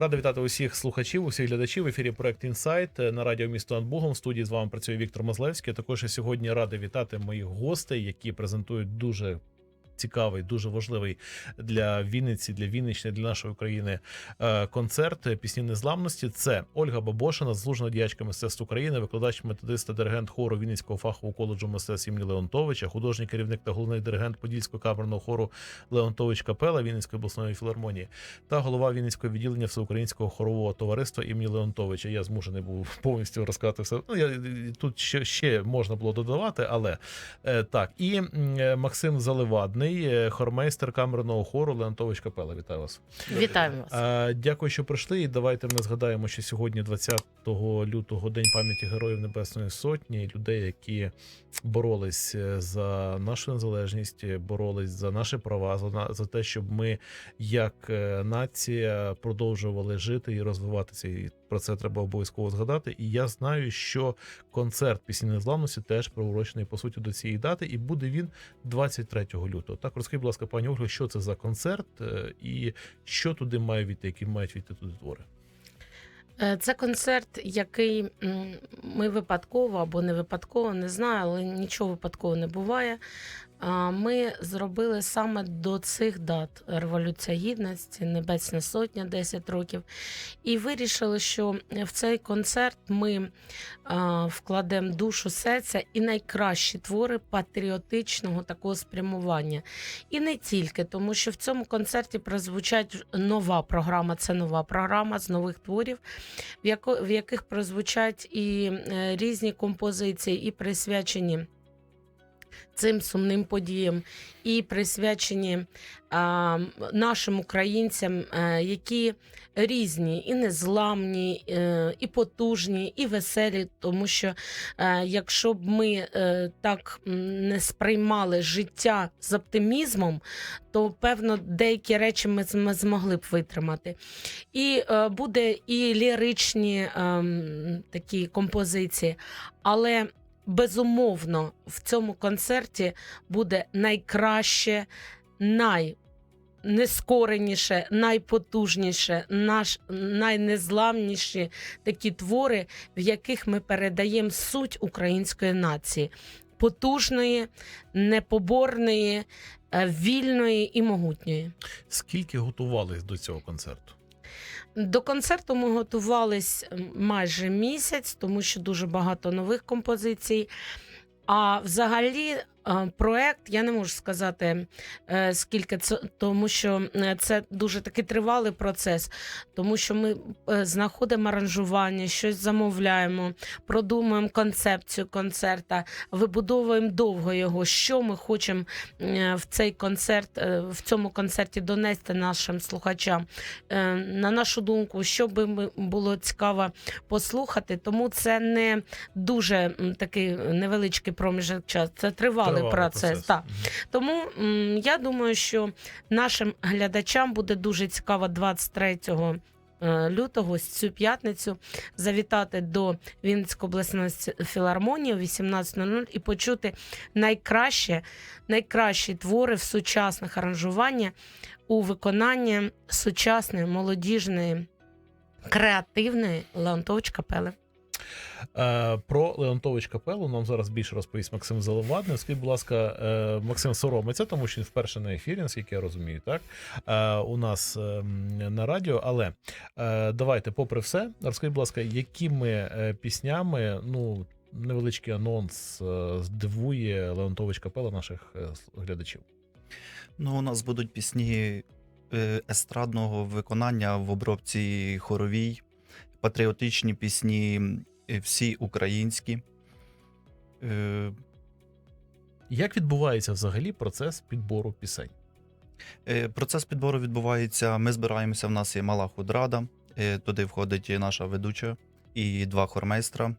Радий вітати усіх слухачів, усіх глядачів. В ефірі проект Інсайт на радіо місто Анбугом. В студії з вами працює Віктор Мазлевський. Також я сьогодні радий вітати моїх гостей, які презентують дуже цікавий, дуже важливий для Вінниці, для Вінниччини, для нашої України е, концерт пісні незламності. Це Ольга Бабошина, заслужена діячка мистецтв України, викладач методиста, диригент хору Вінницького фахового коледжу мистецтв імені Леонтовича, художній керівник та головний диригент Подільського камерного хору Леонтович Капела Вінницької обласної філармонії та голова Вінницького відділення Всеукраїнського хорового товариства імені Леонтовича. Я змушений був повністю розказати все. Ну я тут ще, ще можна було додавати, але е, так. І е, Максим Заливадний, е, хормейстер камерного хору Леонтович Капела. Вітаю вас. Вітаємо вас. Дякую, що прийшли. І давайте ми згадаємо, що сьогодні, 20 лютого, День пам'яті Героїв Небесної Сотні, людей, які боролись е, за нашу незалежність, боролись за наші права, за на- за те, щоб ми, як е, нація, продовжували жити і розвиватися. І про це треба обов'язково згадати. І я знаю, що концерт пісні незламності теж приурочений по суті до цієї дати, і буде він 23 лютого. Так, розкажіть, будь ласка, пані Ольга, що це за концерт е, і що туди має війти, які мають війти туди твори. Е, Це концерт, який ми випадково або не випадково, не знаю, але нічого випадково не буває. Ми зробили саме до цих дат Революція Гідності, Небесна Сотня 10 років. І вирішили, що в цей концерт ми вкладемо душу серця і найкращі твори патріотичного такого спрямування. І не тільки, тому що в цьому концерті прозвучать нова програма. Це нова програма з нових творів, в, яких прозвучать і е, різні композиції, і присвячені цим сумним подіям, і присвячені а, нашим українцям, е, які різні, і незламні, е, і потужні, і веселі, тому що е, якщо б ми е, так не сприймали життя з оптимізмом, то певно деякі речі ми, ми змогли б витримати. І е, буде і ліричні ем, такі композиції, але безумовно в цьому концерті буде найкраще, найнескореніше, найпотужніше, наш найнезламніші такі твори, в яких ми передаємо суть української нації. Потужної, непоборної, е, вільної і могутньої. Скільки готувались до цього концерту? До концерту ми готувались майже місяць, тому що дуже багато нових композицій. А взагалі, проект я не можу сказати, е, скільки це, тому що е, це дуже такий тривалий процес, тому що ми е, знаходимо аранжування, щось замовляємо, продумуємо концепцію концерта, вибудовуємо довго його, що ми хочемо в цей концерт, в цьому концерті донести нашим слухачам. На нашу думку, що би було цікаво послухати, тому це не дуже такий невеличкий проміжок часу. Це тривалий, Тривалий процес. Так. Тому м, я думаю, що нашим глядачам буде дуже цікаво 23 е, лютого цю п'ятницю завітати до Вінницької обласної філармонії о 18.00 і почути найкраще, найкращі твори в сучасних аранжуваннях у виконанні сучасної, молодіжної, креативної Леонтович капели. Е, Про Леонтович Капелу нам зараз більше розповість Максим Заливадний. Скажіть, будь ласка, е, Максим соромиться, тому що він вперше на ефірі, наскільки я розумію, так Е, у нас ем, на радіо. Але давайте, попри все, розкажіть, будь ласка, якими піснями, ну. Невеличкий анонс здивує Леонтович Капела наших глядачів. Ну, у нас будуть пісні естрадного виконання в обробці хоровій, патріотичні пісні, всі українські. Е, Як відбувається взагалі процес підбору пісень? е, Процес підбору відбувається. Ми збираємося. В нас є мала худрада. е, Туди входить наша ведуча і два хормейстра.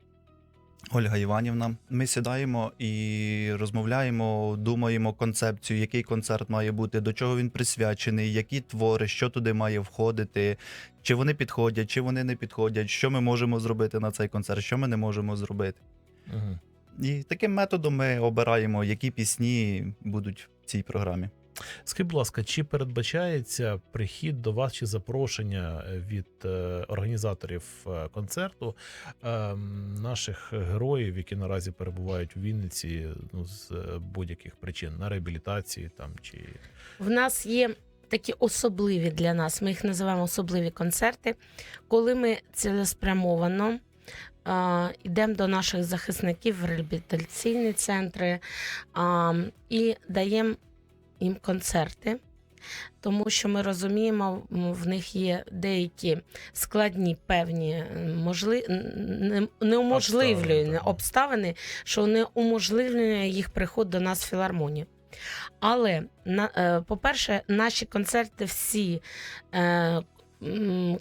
Ольга Іванівна. Ми сідаємо і розмовляємо, думаємо концепцію, який концерт має бути, до чого він присвячений, які твори, що туди має входити, чи вони підходять, чи вони не підходять, що ми можемо зробити на цей концерт, що ми не можемо зробити. Угу. І таким методом ми обираємо, які пісні будуть в цій програмі. Скажіть, будь ласка, чи передбачається прихід до вас чи запрошення від е, організаторів е, концерту е, наших героїв, які наразі перебувають у Вінниці ну, з е, будь-яких причин на реабілітації там чи? В нас є такі особливі для нас, ми їх називаємо особливі концерти, коли ми цілеспрямовано йдемо до наших захисників в реабілітаційні центри а, і даємо їм концерти. Тому що ми розуміємо, в них є деякі складні певні можли... неуможливлені Обставини, обставини, що не уможливлює їх приход до нас в філармонію. Але е, по-перше, наші концерти всі.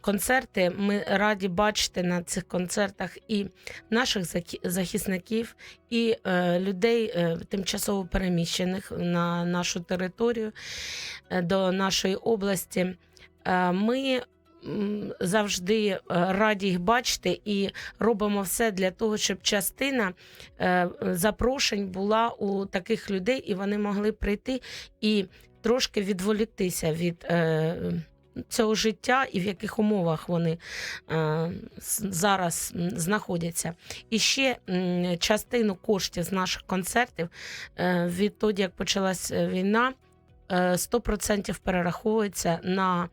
Концерти ми раді бачити на цих концертах і наших захисників, і е, людей е, тимчасово переміщених на нашу територію е, до нашої області. Ми завжди раді їх бачити і робимо все для того, щоб частина запрошень була у таких людей, і вони могли прийти і трошки відволіктися від. Цього життя і в яких умовах вони е, зараз знаходяться. І ще частину коштів з наших концертів е, відтоді, як почалась е, війна, 100% перераховується на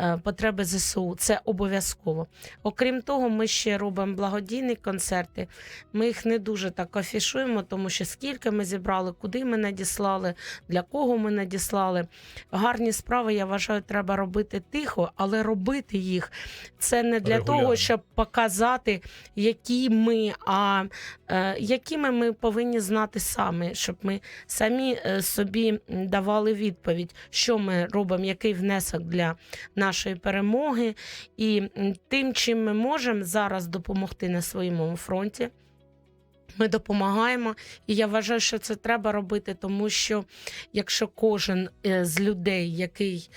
е, потреби ЗСУ. Це обов'язково. Окрім того, ми ще робимо благодійні концерти. Ми їх не дуже так афішуємо, тому що скільки ми зібрали, куди ми надіслали, для кого ми надіслали. Гарні справи, я вважаю, треба робити тихо, але робити їх це не для Регулярно. того, щоб показати, які ми, а е, якими ми повинні знати самі, щоб ми самі е, собі давали відповідь, що ми робимо, який внесок для нашої перемоги, і тим, чим ми можемо зараз допомогти на своєму фронті. Ми допомагаємо, і я вважаю, що це треба робити, тому що якщо кожен е, з людей, який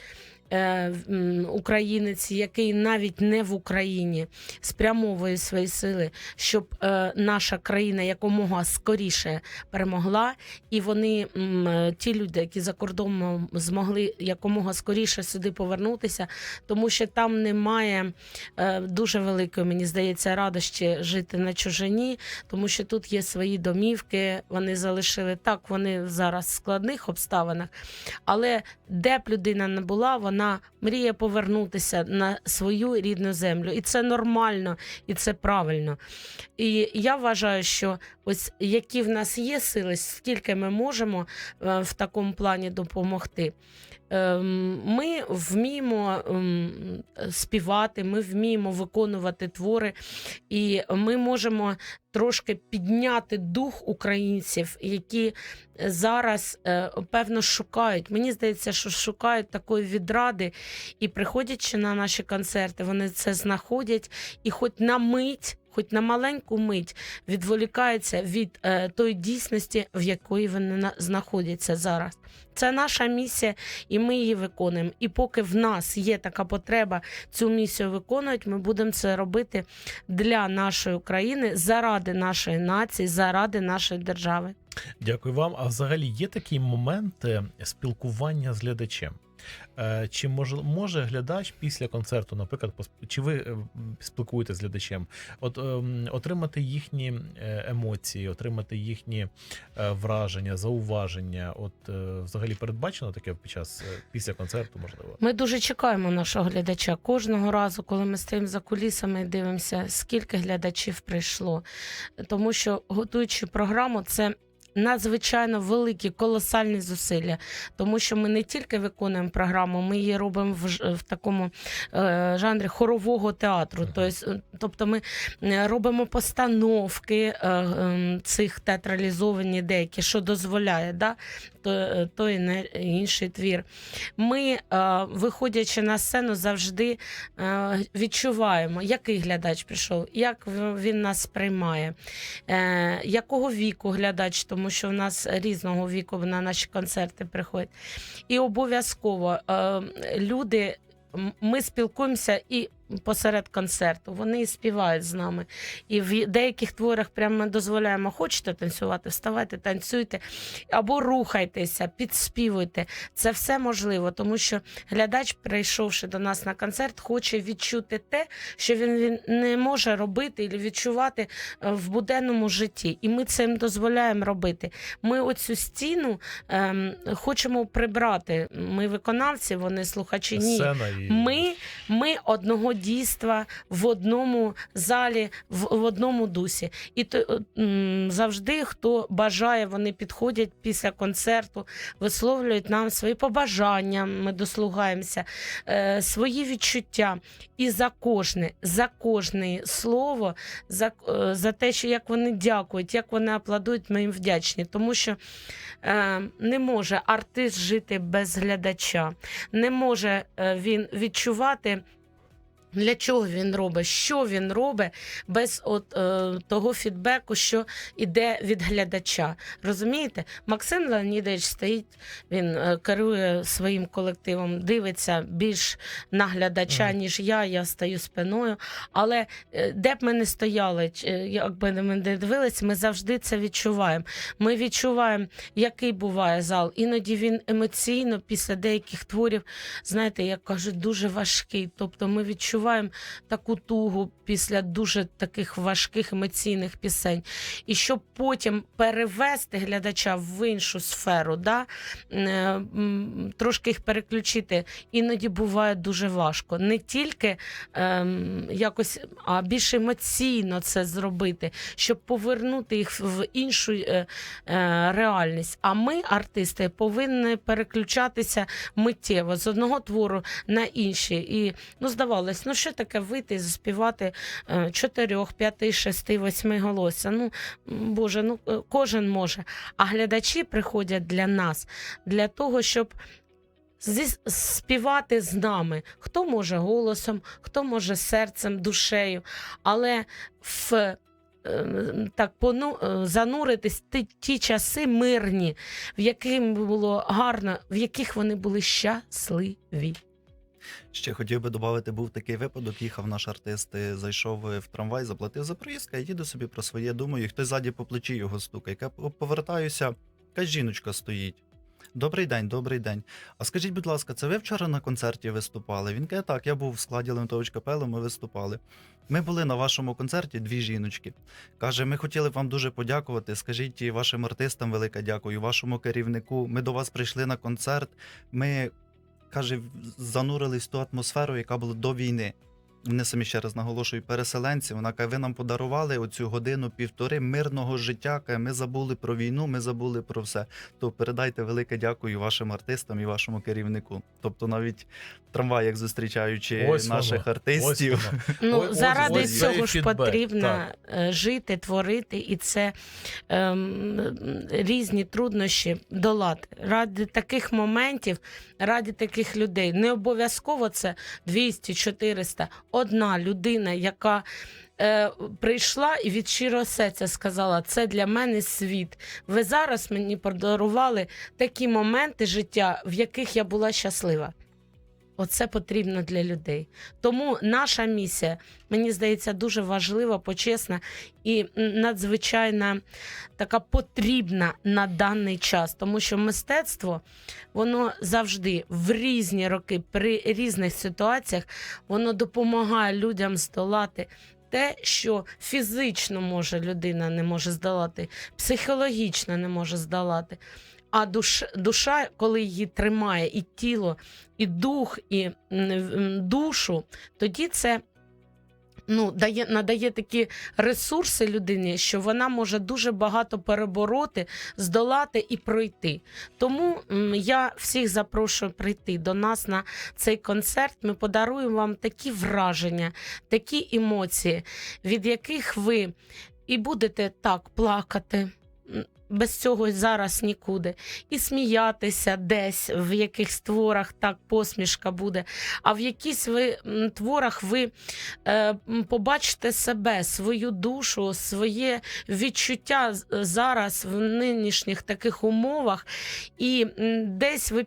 українець, який навіть не в Україні спрямовує свої сили, щоб е, наша країна якомога скоріше перемогла, і вони, е, ті люди, які за кордоном змогли якомога скоріше сюди повернутися, тому що там немає е, дуже великої, мені здається, радості жити на чужині, тому що тут є свої домівки, вони залишили так, вони зараз в складних обставинах. Але де б людина не була, вона мріє повернутися на свою рідну землю. І це нормально, і це правильно. І я вважаю, що ось які в нас є сили, скільки ми можемо е, в такому плані допомогти. Ем, Ми вміємо ем, співати, ми вміємо виконувати твори, і ми можемо трошки підняти дух українців, які зараз е, певно шукають. Мені здається, що шукають такої відради, і приходячи на наші концерти, вони це знаходять, і хоч на мить. Хоч на маленьку мить відволікаються від е, тої дійсності, в якої вони на, знаходяться зараз. Це наша місія, і ми її виконуємо. І поки в нас є така потреба цю місію виконувати, ми будемо це робити для нашої країни, заради нашої нації, заради нашої держави. Дякую вам. А взагалі є такий момент е, спілкування з глядачем. Е, Чи може, може глядач після концерту, наприклад, чи ви е, спілкуєтеся з глядачем, от ем, отримати їхні е, емоції, отримати їхні враження, зауваження? От взагалі передбачено таке під час після концерту, можливо? Ми дуже чекаємо нашого глядача. Кожного разу, коли ми стоїмо за кулісами і дивимося, скільки глядачів прийшло. Тому що готуючи програму, це. Надзвичайно великі, колосальні зусилля, тому що ми не тільки виконуємо програму, ми її робимо в, в такому е, жанрі хорового театру. Тобто, тобто ми е, робимо постановки е, е, цих театралізовані деякі, що дозволяє, да? То, е, той і не інший твір. Ми, е, виходячи на сцену, завжди е, відчуваємо, який глядач прийшов, як він нас сприймає, е, якого віку глядач, тому що в нас різного віку на наші концерти приходять. І обов'язково е, люди. Ми спілкуємося і посеред концерту. Вони і співають з нами. І в деяких творах прямо ми дозволяємо, хочете танцювати, вставайте, танцюйте або рухайтеся, підспівуйте. Це все можливо, тому що глядач, прийшовши до нас на концерт, хоче відчути те, що він, він не може робити і відчувати е, в буденному житті. І ми це їм дозволяємо робити. Ми оцю стіну ем, хочемо прибрати. Ми виконавці, вони слухачі. Ні. Ми, ми одного дійства в одному залі, в, в одному дусі. І то, завжди, хто бажає, вони підходять після концерту, висловлюють нам свої побажання. Ми дослугаємося, е, свої відчуття. І за кожне, за кожне слово, за, е, за те, що як вони дякують, як вони аплодують, ми їм вдячні. Тому що е, не може артист жити без глядача не може е, він відчувати. Для чого він робить, що він робить без от, е, того фідбеку, що йде від глядача. Розумієте? Максим Леонідович стоїть, він е, керує своїм колективом, дивиться більш на глядача, Мгм. ніж я. Я стою спиною. Але е, де б ми не стояли, е, як би ми не дивилися, ми завжди це відчуваємо. Ми відчуваємо, який буває зал. Іноді він емоційно після деяких творів, знаєте, як кажуть, дуже важкий. Тобто ми відчуваємо таку тугу після дуже таких важких емоційних пісень. І щоб потім перевести глядача в іншу сферу, да, е, трошки їх переключити, іноді буває дуже важко. Не тільки ем, якось, а більш емоційно це зробити, щоб повернути їх в іншу е, е, реальність. А ми, артисти, повинні переключатися миттєво з одного твору на інший. І ну, здавалось, ну що таке вийти і заспівати е, чотирьох, п'яти, шести, восьми голосся? Ну, Боже, ну е, кожен може. А глядачі приходять для нас, для того, щоб. зі- Співати з нами, хто може голосом, хто може серцем, душею, але в е, так пону, зануритись ті, ті часи мирні, в яких було гарно, в яких вони були щасливі. Ще хотів би додати, був такий випадок. Їхав наш артист, е, зайшов е, в трамвай, заплатив за проїзд, я їду собі про своє думаю, і хтось ззаді по плечі його стукає. Я повертаюся, якась жіночка стоїть. Добрий день, добрий день. А скажіть, будь ласка, це ви вчора на концерті виступали? Він каже, так, я був в складі Лемтович капели, ми виступали. Ми були на вашому концерті, дві жіночки. Каже, ми хотіли б вам дуже подякувати. Скажіть вашим артистам велике дякую, вашому керівнику. Ми до вас прийшли на концерт. Ми каже, занурились в ту атмосферу, яка була до війни. Вони самі ще раз наголошують переселенці. Вона каже, ви нам подарували оцю годину півтори мирного життя. Каже, ми забули про війну, ми забули про все. То передайте велике дякую вашим артистам і вашому керівнику. Тобто, навіть в трамваях зустрічаючи Ось наших воно, артистів. Ось воно. Ну, Ось- ось- заради ось цього цей ж фідбек, потрібно так. е, жити, творити, і це ем, різні труднощі долати. Ради таких моментів, ради таких людей. Не обов'язково це 200, 400. Одна людина, яка е, прийшла і від щирого серця сказала: це для мене світ. Ви зараз мені подарували такі моменти життя, в яких я була щаслива. Оце потрібно для людей. Тому наша місія, мені здається, дуже важлива, почесна і надзвичайно така потрібна на даний час. Тому що мистецтво, воно завжди в різні роки, при різних ситуаціях, воно допомагає людям здолати. Те, що фізично може людина не може здолати, психологічно не може здолати. А душ, душа, коли її тримає і тіло, і дух, і душу, тоді це ну, дає, надає такі ресурси людині, що вона може дуже багато перебороти, здолати і пройти. Тому я всіх запрошую прийти до нас на цей концерт. Ми подаруємо вам такі враження, такі емоції, від яких ви і будете так плакати. Без цього зараз нікуди. І сміятися десь в якихось творах так посмішка буде. А в якісь ви творах ви е, побачите себе, свою душу, своє відчуття зараз в нинішніх таких умовах, і десь ви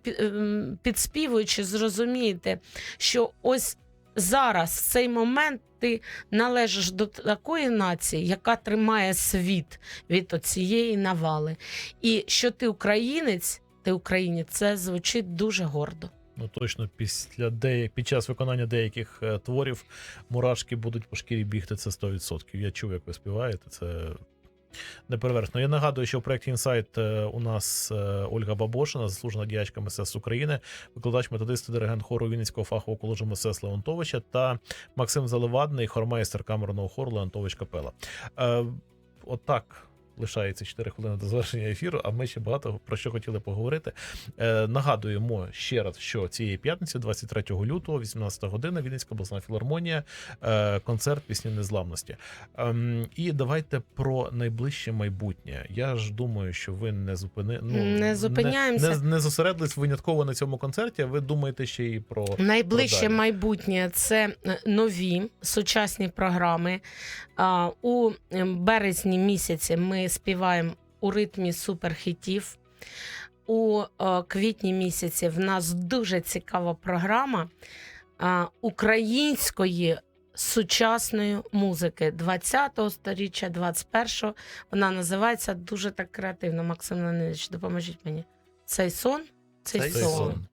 підспівуючи, зрозумієте, що ось зараз, в цей момент, ти належиш до такої нації, яка тримає світ від цієї навали. І що ти українець, ти українець, це звучить дуже гордо. Ну точно після деяких під час виконання деяких е, творів мурашки будуть по шкірі бігти. Це 100%. Я чув, як ви співаєте. Це неперевершено. Я нагадую, що в проєкті Інсайт е, у нас е, Ольга Бабошина, заслужена діячка МСС України, викладач методист диригент хору Вінницького фахового коледжу МСС Леонтовича та Максим Заливадний, хормейстер камерного хору Леонтович Капела. Е, Отак. Лишається 4 хвилини до завершення ефіру, а ми ще багато про що хотіли поговорити. Е, нагадуємо ще раз, що цієї п'ятниці, 23 лютого, 18 година, Вінницька обласна філармонія, е, концерт пісні незламності. Ем, і давайте про найближче майбутнє. Я ж думаю, що ви не зупини... ну, Не зупиняємося. Не, не, не зосередились винятково на цьому концерті. а Ви думаєте ще і про Найближче Продалі. майбутнє це е, нові сучасні програми. У е, березні місяці ми співаємо у ритмі суперхітів. У е, квітні місяці в нас дуже цікава програма української сучасної музики 20-го сторіччя, 21-го. Вона називається дуже так креативно. Максим Леонидович, допоможіть мені. Цей сон. Цей, Цей сон. сон.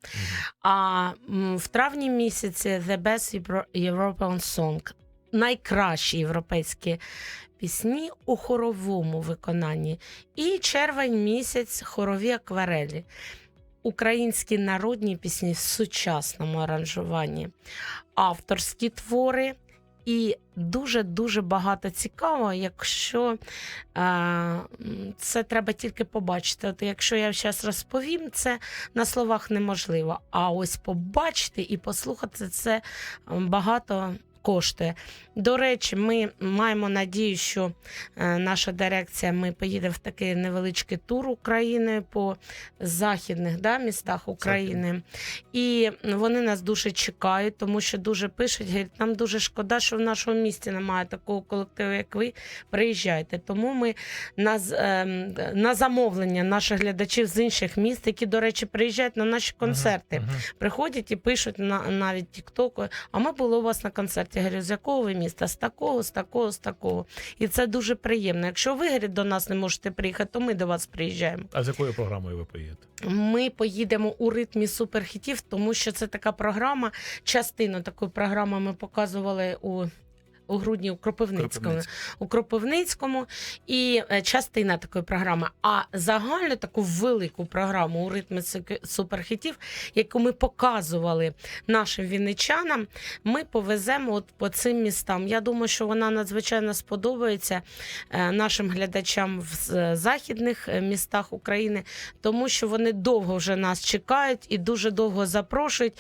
А в травні місяці The Best Euro- European Song. Найкращі європейські пісні у хоровому виконанні. І червень місяць хорові акварелі. Українські народні пісні в сучасному аранжуванні, авторські твори. І дуже-дуже багато цікаво, якщо е, це треба тільки побачити. От якщо я зараз розповім, це на словах неможливо. А ось побачити і послухати це багато коштує. До речі, ми маємо надію, що е, наша дирекція ми поїдемо в такий невеличкий тур України по західних да, містах України. І вони нас дуже чекають, тому що дуже пишуть, говорять, нам дуже шкода, що в нашому місті немає такого колективу, як ви. Приїжджайте. Тому ми на, ем, на замовлення наших глядачів з інших міст, які, до речі, приїжджають на наші концерти Мгм. приходять і пишуть на навіть тіктоку. А ми були у вас на концерті. Я говорю, з якого ви міста? З такого, з такого, з такого. І це дуже приємно. Якщо ви говорить, до нас не можете приїхати, то ми до вас приїжджаємо. А з якою програмою ви поїдете? Ми поїдемо у ритмі суперхітів, тому що це така програма. Частину такої програми ми показували у. У грудні у Кропивницькому, Кропивницький. у Кропивницькому і е, частина такої програми. А загальну таку велику програму у ритмі суперхітів, яку ми показували нашим вінничанам, ми повеземо от по цим містам. Я думаю, що вона надзвичайно сподобається е, нашим глядачам в з- західних е, містах України, тому що вони довго вже нас чекають і дуже довго запрошують.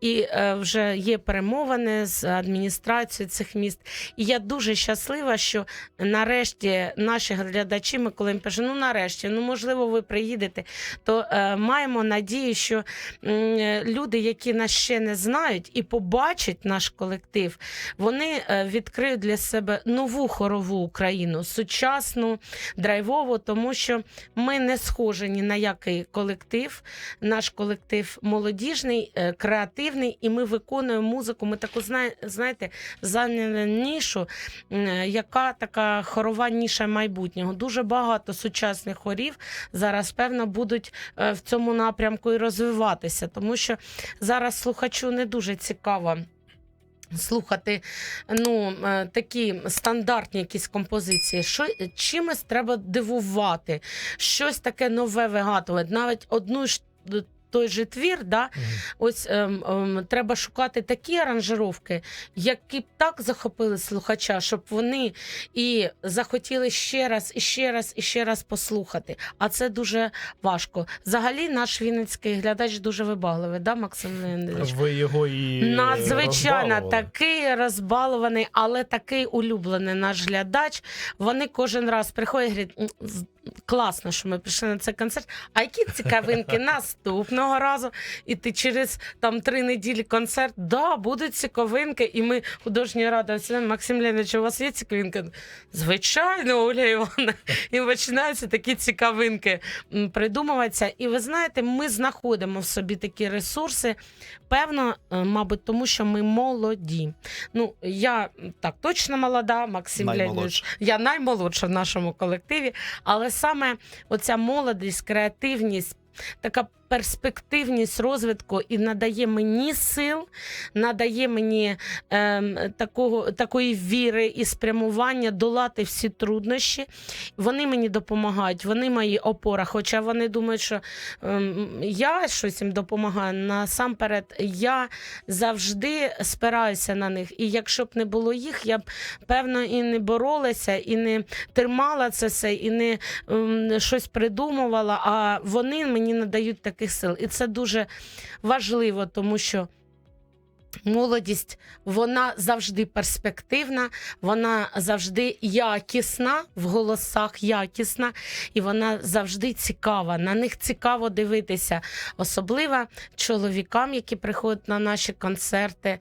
І е, вже є перемовини з адміністрацією цих міст. І я дуже щаслива, що нарешті наші глядачі, ми коли ну нарешті, ну можливо, ви приїдете, то е, маємо надію, що е, люди, які нас ще не знають і побачать наш колектив, вони е, відкриють для себе нову хорову Україну, сучасну, драйвову, тому що ми не схожі ні на який колектив. Наш колектив молодіжний, е, креативний, і ми виконуємо музику. Ми таку знає- знаєте, зайняли нішу, е, яка така хорова ніша майбутнього. Дуже багато сучасних хорів зараз, певно, будуть е, в цьому напрямку і розвиватися, тому що зараз слухачу не дуже цікаво. Слухати ну е, такі стандартні якісь композиції, що чимось треба дивувати, щось таке нове вигадувати. Навіть одну ж той же твір, да, Мгм. ось ем, ем, треба шукати такі аранжировки, які б так захопили слухача, щоб вони і захотіли ще раз, і ще раз, і ще раз послухати. А це дуже важко. Взагалі, наш вінницький глядач дуже вибагливий, да, Максим Леонідович? Ви його і Надзвичайно такий розбалований, але такий улюблений наш глядач. Вони кожен раз приходять і говорять, класно, що ми пішли на цей концерт. А які цікавинки наступного разу? І ти через там три неділі концерт, да, будуть цікавинки. І ми художня рада оцінимо, Максим Леонидович, у вас є цікавинки? Звичайно, Оля Івановна. І починаються такі цікавинки придумуватися. І ви знаєте, ми знаходимо в собі такі ресурси. Певно, е, мабуть, тому що ми молоді. Ну, я так точно молода, Максим Леонідович. Я наймолодша в нашому колективі, але саме оця молодість, креативність. Така перспективність розвитку і надає мені сил, надає мені ем, такого, такої віри і спрямування долати всі труднощі. Вони мені допомагають, вони мої опора. Хоча вони думають, що ем, я щось їм допомагаю. Насамперед, я завжди спираюся на них. І якщо б не було їх, я б певно і не боролася, і не тримала це все, і не ем, щось придумувала. А вони мені надають таких сил. І це дуже важливо, тому що. Молодість, вона завжди перспективна, вона завжди якісна в голосах, якісна, і вона завжди цікава. На них цікаво дивитися, особливо чоловікам, які приходять на наші концерти.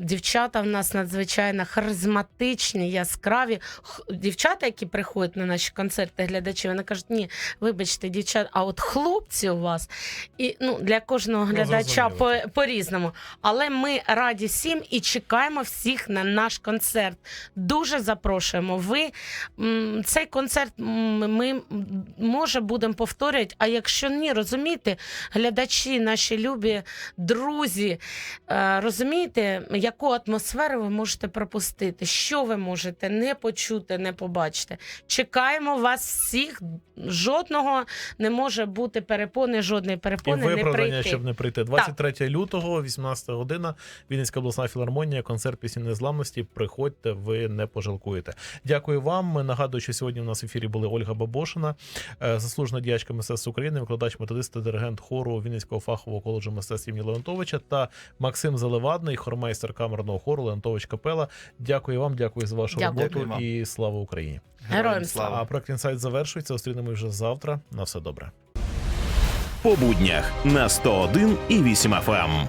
Дівчата в нас надзвичайно харизматичні, яскраві. Дівчата, які приходять на наші концерти, глядачі, вони кажуть, ні, вибачте, дівчата, а от хлопці у вас, і ну, для кожного глядача по, по-різному. Але ми раді всім і чекаємо всіх на наш концерт. Дуже запрошуємо. Ви цей концерт ми може будемо повторювати. А якщо ні, розумієте, глядачі, наші любі друзі, е, розумієте, яку атмосферу ви можете пропустити, що ви можете не почути, не побачити. Чекаємо вас всіх. Жодного не може бути перепони, жодної І перепони не виправдання, прийти. щоб не прийти. 23 лютого, 18 година, Вінницька обласна філармонія, концерт пісні незламності. Приходьте, ви не пожалкуєте. Дякую вам. Нагадую, що сьогодні у нас в ефірі були Ольга Бабошина, е, заслужена діячка мистецтв України, викладач методист та диригент хору Вінницького фахового коледжу мистецтв імені Леонтовича та Максим Заливадний, хормейстер камерного хору Леонтович Капела. Дякую вам, дякую за вашу Дякую. роботу Дякую і слава Україні. Героям А проект інсайт завершується. Зустрінемось вже завтра. На все добре. по буднях на 101 і 8 FM.